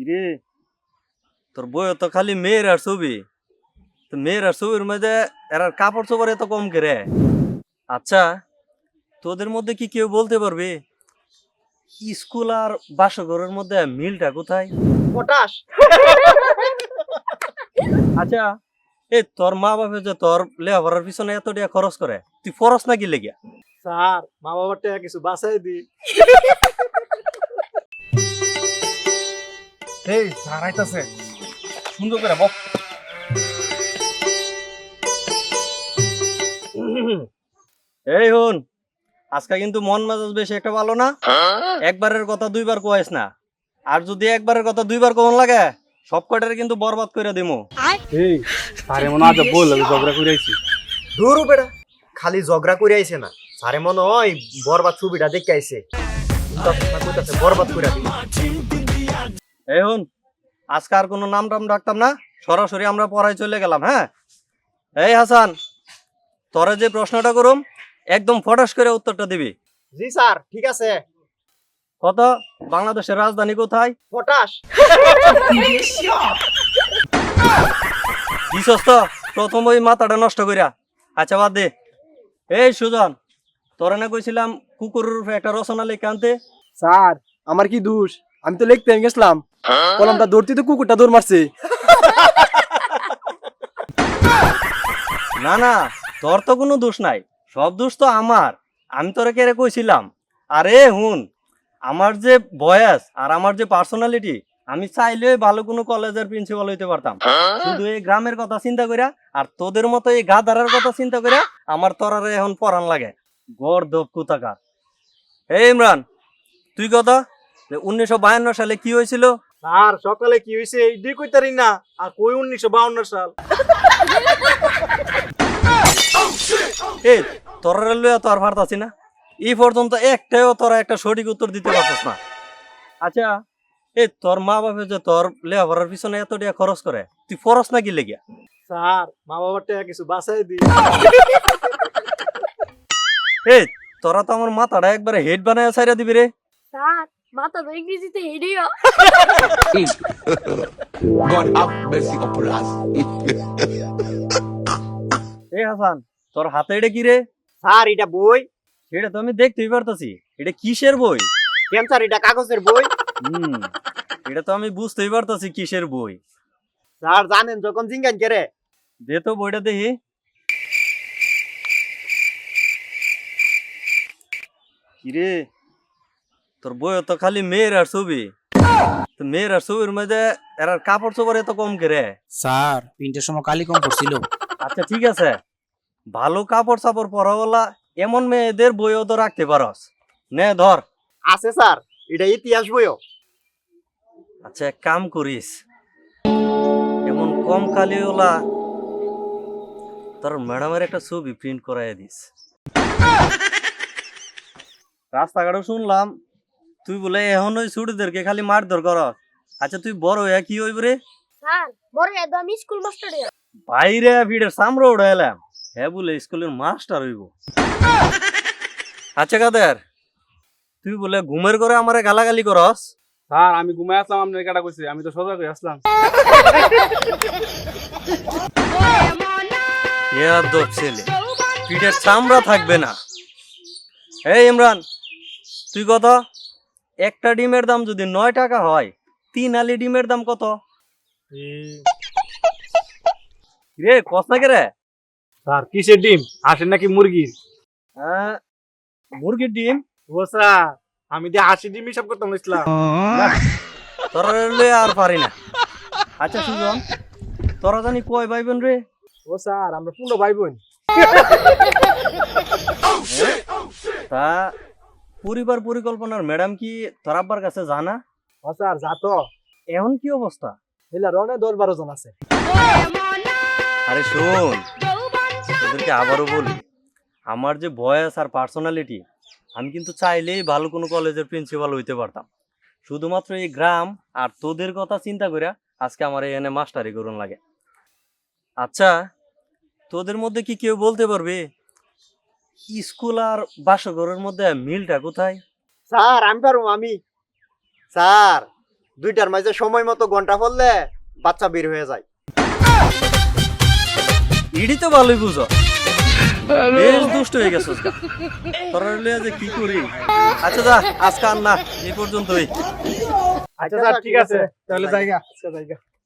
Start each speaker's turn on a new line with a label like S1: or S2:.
S1: কিরে? তোর বই তো খালি মেয়ের আর ছবি। তো মেয়ের আর ছবির মধ্যে এর কাপড় চোপড় এত কম করে আচ্ছা তোদের মধ্যে কি কেউ বলতে পারবে? স্কুল আর বাসঘরের মধ্যে মিলটা কোথায়?
S2: পটাশ।
S1: আচ্ছা এই তোর মা বাপে যে তোর লেখাপড়ার পিছনে এত টাকা খরচ করে তুই ফরস নাকি লেগিয়া
S2: স্যার মা বাবার টাকা কিছু বাঁচাই দি
S3: এই স্যার সুন্দর করে বক।
S1: এই হন আজকে কিন্তু মন মেজাজ বেশি একটা ভালো না। একবারের কথা দুইবার কোয়াইস না। আর যদি একবারের কথা দুইবার কোন লাগে সব কটারে কিন্তু বরবাদ করে দিমু।
S3: এই স্যার এমন আজ বল আমি ঝগড়া করে আইছি।
S2: দূর বেটা খালি ঝগড়া করে আইছে না। সারে মনে হয় বরবাদ ছবিটা দেখে আইছে। বরবাদ করে দিই
S1: এই হন আজকে আর কোনো নাম টাম ডাকতাম না সরাসরি আমরা পড়ায় চলে গেলাম হ্যাঁ? এই হাসান তোরা যে প্রশ্নটা করুম একদম ফটাস করে উত্তরটা দিবি।
S2: জি স্যার ঠিক আছে।
S1: কত? বাংলাদেশের রাজধানী কোথায়?
S2: পটাশ
S1: দিছস তো প্রথম ওই মাথাটা নষ্ট করিয়া আচ্ছা বাদ দে। এই সুজন তোরা না কইছিলাম কুকুরের উপরে একটা রচনা লিখে আনতে?
S3: স্যার আমার কি দোষ? আমি তো লিখতে গেছিলাম। কলমটা দৌড়তে তো কুকুরটা দৌড় মারছে।
S1: না না তোর তো কোনো দোষ নাই। সব দোষ তো আমার। আমি তোরা কেড়ে কইছিলাম? আরে হুন আমার যে বয়স আর আমার যে পার্সোনালিটি আমি চাইলে ভালো কোনো কলেজের প্রিন্সিপাল হইতে পারতাম। শুধু এই গ্রামের কথা চিন্তা করিয়া আর তোদের মতো এই গা গাধারের কথা চিন্তা করিয়া আমার তোরারে এখন পরান লাগে। গড় দপ কুতাকার। এই ইমরান তুই কথা? উনিশশো বায়ান্ন সালে কি হয়েছিল?
S2: স্যার সকালে কি হইছে? এইটাই কইতারি না? আর কই উনিশশো বাউন্ন সাল?
S1: এই তোরা লইয়া তো আর পারতাছি না। এই পর্যন্ত একটাও তোরা একটা সঠিক উত্তর দিতে পারছিস না। আচ্ছা এই তোর মা বাপে যে তোর লেখাপড়ার পিছনে এত টাকা খরচ করে তুই ফরস নাকি লেগিয়া?
S2: স্যার মা বাবার টাকা কিছু বাঁচাই দি
S1: এই তোরা তো আমার মাথাটা একবারে হেড বানায় সাইরা দিবি রে।
S4: স্যার মাথা তো ইংরেজিতে Hedua
S5: God have mercy upon us.
S1: এই হাসান তোর হাতে এটা কি রে?
S2: স্যার এটা বই।
S1: সেটা তো আমি দেখতেই পারতাছি। এটা কিসের বই?
S2: কেন স্যার এটা কাগজের বই।
S1: হুম এটা তো আমি বুঝতেই পারতাছি কিসের বই।
S2: স্যার জানেন যখন জিঙ্গান কেরে
S1: দে তো বইটা দেখি। কিরে? তোর বই তো খালি মেয়ের আর ছবি। তো মেয়ের আর ছবির মধ্যে এর কাপড় চোপড় এত কম করে
S6: স্যার প্রিন্টের সময় কালি কম পড়ছিল
S1: আচ্ছা ঠিক আছে। ভালো কাপড় চাপড় পরাওয়ালা এমন মেয়েদের বইও তো রাখতে পারস। নে ধর।
S2: আছে স্যার। এটা ইতিহাস বইও।
S1: আচ্ছা এক কাম করিস। এমন কম কালিওলা তোর ম্যাডামের একটা ছবি প্রিন্ট করাই দিস। রাস্তাঘাটে শুনলাম তুই বলে এখন ওই ছুটিদেরকে খালি মারধর কর আচ্ছা তুই বড় হয়ে কি হইব রে?
S4: স্যার বড় একদম স্কুল মাস্টার
S1: বাইরে ভিড়ের সামনে উঠে এলাম। হ্যাঁ বলে স্কুলের মাস্টার হইব। আচ্ছা কাদের? তুই বলে ঘুমের করে আমারে গালাগালি করস?
S3: স্যার আমি ঘুমাই আসলাম আপনার কাটা কইছে। আমি তো সোজা করে আসলাম।
S1: ইয়াদব ছেলে পিঠের চামড়া থাকবে না। এই ইমরান তুই কত? একটা ডিমের দাম যদি নয় টাকা হয় তিন আলি ডিমের দাম কত? রে কস না রে?
S2: স্যার কিসের ডিম? আসেন নাকি মুরগির?
S1: হ্যাঁ, মুরগির ডিম?
S2: ও স্যার আমি দিয়ে হাসি ডিম হিসাব করতাম ইসলাম
S1: তোরা আর পারি না। আচ্ছা সুজন তোরা জানি কয় ভাই বোন রে?
S2: ও স্যার আমরা পূর্ণ ভাই বোন
S1: তা পরিবার পরিকল্পনার ম্যাডাম কি তোর আব্বার কাছে জানা
S2: স্যার যা তো।
S1: এখন কি অবস্থা?
S2: এলা রনে দশ বারো জন আছে।
S1: আরে শোন তোদেরকে আবারও বলি আমার যে বয়স আর পার্সোনালিটি আমি কিন্তু চাইলেই ভালো কোনো কলেজের প্রিন্সিপাল হইতে পারতাম। শুধুমাত্র এই গ্রাম আর তোদের কথা চিন্তা করে আজকে আমার এখানে মাস্টারি করুন লাগে। আচ্ছা তোদের মধ্যে কি কেউ বলতে পারবে? স্কুল আর বাসঘরের মধ্যে মিলটা কোথায়?
S2: স্যার আমি পারব আমি। স্যার দুইটার মাঝে সময় মতো ঘণ্টা পড়লে বাচ্চা বের হয়ে যায়।
S1: ইডি তো ভালোই বুঝো। বেশ দুষ্ট হয়ে গেছো। তোরা যে কি করি? আচ্ছা যা আজকে আর না এই পর্যন্তই।
S3: আচ্ছা স্যার ঠিক আছে। তাহলে জায়গা আচ্ছা জায়গা